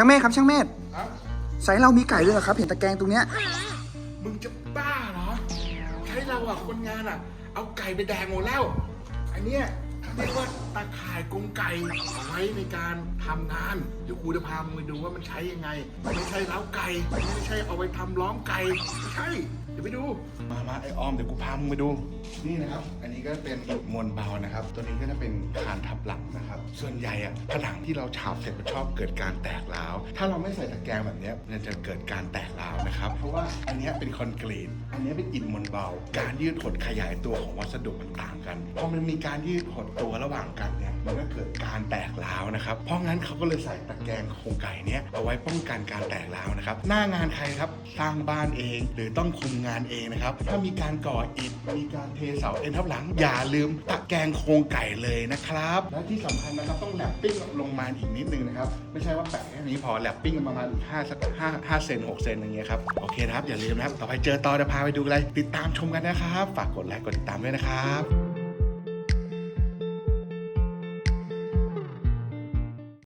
ช่างเมธครับช่างเมธครับไซส์เรามีไก่ด้วยเหรอครับ เห็นตะแกรงตรงเนี้ยมึงจะบ้าเหรอ ใช้เราอะคนงานอะเอาไก่ไปแดงหมดแล้ว อันเนี้ยเขาเรียกว่าตาข่ายกรงไก่เอาไว้ในการทำงาน เดี๋ยวครูจะพามึงไปดูว่ามันใช้ยังไง ไม่ใช่เล้าไก่ ไม่ใช่เอาไปทำล้อมไก่ไม่ใช่ เดี๋ยวไปดู มามาไอออมเดี๋ยวกูพามึงไปดู นี่นะครับ อันนี้ก็เป็นอิฐมวลเบานะครับ ตัวนี้ก็จะเป็นคานทับหลังนะครับ ส่วนใหญ่อะผนังที่เราฉาบเสร็จมันชอบเกิดการแตกร้าว ถ้าเราไม่ใส่ตะแกรงแบบเนี้ยมันจะเกิดการแตกร้าวนะครับ เพราะว่าอันเนี้ยเป็นคอนกรีต อันเนี้ยเป็นอิฐมวลเบา การยืดหดขยายตัวของวัสดุมันต่างกัน พอมันมีการยืดหดตัวระหว่างกันเนี่ย มันก็เกิดการแตกร้าวนะครับ เพราะงั้นเขาก็เลยใส่ตะแกรงโครงไก่เนี้ยเอาไว้ป้องกันการแตกร้าวนะครับ หน้างานใครครับสร้างบ้านเอง หรือต้องคุมงานเองนะครับ ถ้ามีการก่ออิฐมีการเทเสาเอ็นทับหลัง อย่าลืมตะแกรงโครงไก่เลยนะครับ และที่สำคัญนะครับต้องแลปปิ้งลงมาอีกนิดนึงนะครับ ไม่ใช่ว่าแปะแค่นี้พอแลปปิ้งประมาณอีก5สัก5 5เซน6เซนอย่างเงี้ยครับโอเคนะครับอย่าลืมนะครับต่อไปเจอต่อจะพาไปดูอะไรติดตามชมกันนะครับ ฝากกดไลค์กดติดตามด้วยนะครับ